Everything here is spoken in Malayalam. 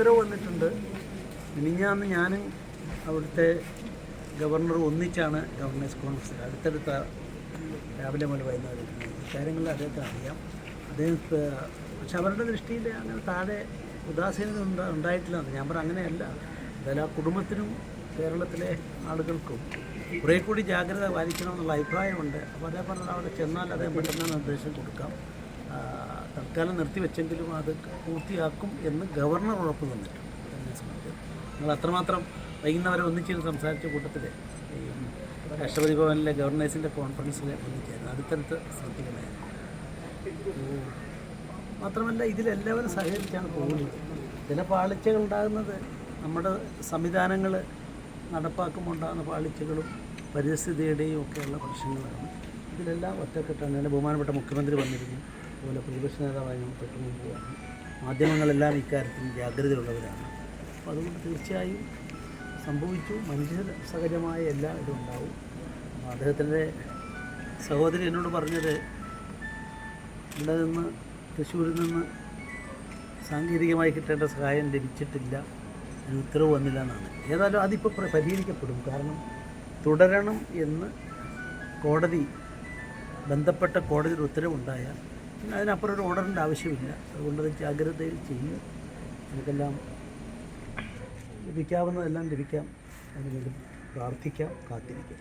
ഉത്തരവ് വന്നിട്ടുണ്ട്. മിനിഞ്ഞാന്ന് ഞാനും അവിടുത്തെ ഗവർണർ ഒന്നിച്ചാണ് ഗവർണേഴ്സ് കോൺഫറൻസ് അടുത്തടുത്ത രാവിലെ മുതൽ വൈകുന്നേരം കാര്യങ്ങൾ അദ്ദേഹത്തെ അറിയാം. അദ്ദേഹം പക്ഷെ അവരുടെ ദൃഷ്ടിയിൽ അങ്ങനെ താഴെ ഉദാസീനത ഉണ്ട ഉണ്ടായിട്ടില്ല ഞാൻ പറഞ്ഞ അങ്ങനെയല്ല. എന്തായാലും ആ കുടുംബത്തിനും കേരളത്തിലെ ആളുകൾക്കും കുറേ കൂടി ജാഗ്രത പാലിക്കണമെന്നുള്ള അഭിപ്രായമുണ്ട്. അപ്പോൾ അതേ പറഞ്ഞാൽ അവിടെ ചെന്നാൽ അദ്ദേഹം പെട്ടെന്ന് നിർദ്ദേശം കൊടുക്കാം. തൽക്കാലം നിർത്തിവെച്ചെങ്കിലും അത് പൂർത്തിയാക്കും എന്ന് ഗവർണർ ഉറപ്പ് തന്നിട്ടുണ്ട്. നിങ്ങൾ അത്രമാത്രം വൈകുന്നവരെ ഒന്നിച്ചിരുന്ന് സംസാരിച്ച കൂട്ടത്തിൽ രാഷ്ട്രപതി ഭവനിലെ ഗവർണേഴ്സിന്റെ കോൺഫറൻസിൽ ഒന്നിച്ചായിരുന്നു. അടുത്തടുത്ത് ശ്രദ്ധിക്കണമായിരുന്നു. മാത്രമല്ല ഇതിലെല്ലാവരും സഹകരിച്ചാണ് പോകുന്നത്. ചില പാളിച്ചകൾ ഉണ്ടാകുന്നത് നമ്മുടെ സംവിധാനങ്ങൾ നടപ്പാക്കുമ്പോൾ ഉണ്ടാകുന്ന പാളിച്ചകളും പരിസ്ഥിതിയുടെയും ഒക്കെയുള്ള പ്രശ്നങ്ങളാണ്. ഇതിലെല്ലാം ഒറ്റക്കെട്ടാണ്. എന്റെ ബഹുമാനപ്പെട്ട മുഖ്യമന്ത്രി വന്നിരുന്നു. അതുപോലെ പ്രതിപക്ഷ നേതാവായി മുമ്പ് വന്നു മാധ്യമങ്ങളെല്ലാം ഇക്കാര്യത്തിൽ ജാഗ്രതയുള്ളവരാണ്. അപ്പോൾ അതുകൊണ്ട് തീർച്ചയായും സംഭവിച്ചു. മനുഷ്യ സഹജമായ എല്ലാ ഇതും ഉണ്ടാവും. അദ്ദേഹത്തിന്റെ സഹോദരി എന്നോട് പറഞ്ഞത് ഇവിടെ നിന്ന് തൃശ്ശൂരിൽ നിന്ന് സാങ്കേതികമായി കിട്ടേണ്ട സഹായം ലഭിച്ചിട്ടില്ല. ഉത്തരവ് വന്നില്ല എന്നാണ്. ഏതായാലും അതിപ്പോൾ പ്ര- പരിഹരിക്കപ്പെടും. കാരണം തുടരണം എന്ന് കോടതി ബന്ധപ്പെട്ട കോടതിയുടെ ഉത്തരവുണ്ടായാൽ പിന്നെ അതിനപ്പുറം ഒരു ഓർഡറിന്റെ ആവശ്യമില്ല. അതുകൊണ്ട് അത് ജാഗ്രതയിൽ ചെയ്യും നമുക്കെല്ലാം ലഭിക്കാവുന്നതെല്ലാം ലഭിക്കാം. അതിനുവേണ്ടി പ്രാർത്ഥിക്കാം കാത്തിരിക്കാം.